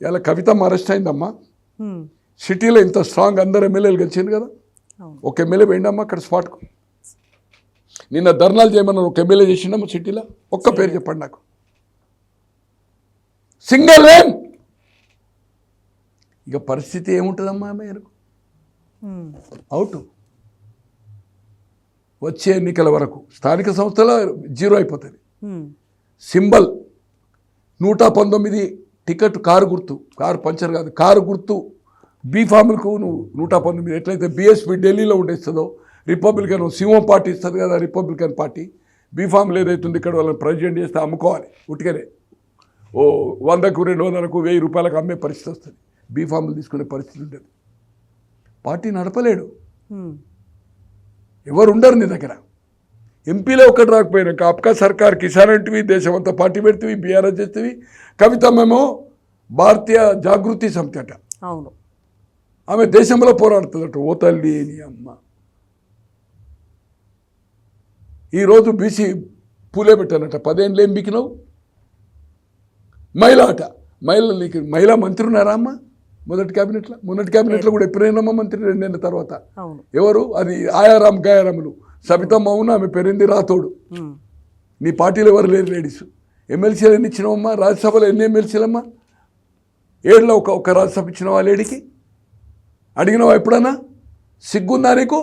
ఇలా కవిత అరెస్ట్ అయిందమ్మా. సిటీలో ఇంత స్ట్రాంగ్ అందరు ఎమ్మెల్యేలు గెలిచింది కదా. ఒక ఎమ్మెల్యే పోయిండమ్మా అక్కడ స్పాట్కు నిన్న ధర్నాలు చేయమన్నారు ఒక ఎమ్మెల్యే చేసిండమ్మా సిటీలో. ఒక్క పేరు చెప్పండి నాకు. సింగిల్ వేన్. ఇక పరిస్థితి ఏముంటుందమ్మా మీరు అవుట్. వచ్చే ఎన్నికల వరకు స్థానిక సంస్థల జీరో అయిపోతుంది. సింబల్. నూట పంతొమ్మిది టికెట్ కారు గుర్తు కారు పంచర్ కాదు కారు గుర్తు. బీ నువ్వు నూట పంతొమ్మిది ఎట్లయితే బీఎస్పీ ఢిల్లీలో ఉండేస్తుందో రిపబ్లికన్ సింహం పార్టీ ఇస్తుంది కదా రిపబ్లికన్ పార్టీ. బీ ఫార్ములు ఏదైతుంది ఇక్కడ వాళ్ళని ప్రెసిడెంట్ చేస్తే అమ్ముకోవాలి ఉట్టిగానే. ఓ వందకు రెండు వందలకు వెయ్యి రూపాయలకు అమ్మే పరిస్థితి వస్తుంది. బీ ఫార్ములు తీసుకునే పరిస్థితి ఉంటుంది పార్టీ నడపలేడు. ఎవరు ఉండరు నీ దగ్గర. ఎంపీలో ఒక్కటి రాకపోయినాక అప్కా సర్కార్ కిసాన్ అంటివి దేశమంతా పార్టీ పెడితే బీఆర్ఎస్ చేస్తేవి. కవితమ్మేమో భారతీయ జాగృతి సమితి అట. అవును. ఆమె దేశంలో పోరాడుతుందట ఓ తల్లి నీ అమ్మ. ఈరోజు బీసీ పూలే పెట్టానట పదేళ్ళు ఏం బికినావు? మహిళ అట. మహిళ నీకు మహిళా మంత్రి ఉన్నారా అమ్మ? మొదటి క్యాబినెట్లో? మొదటి క్యాబినెట్లో కూడా ఎప్పుడైనా మంత్రి రెండేళ్ళ తర్వాత. ఎవరు? అది ఆయారాం గయారాములు. సబితమ్మ అవును ఆమె పెరింది? రాతోడు నీ పార్టీలో ఎవరు లేరు లేడీస్? ఎమ్మెల్సీలు ఎన్ని ఇచ్చినావమ్మా? రాజ్యసభలో ఎన్ని ఎమ్మెల్సీలమ్మా? ఏడులో ఒక ఒక రాజ్యసభ ఇచ్చినావా లేడీకి? అడిగినావా ఎప్పుడన్నా? సిగ్గుందా నీకు?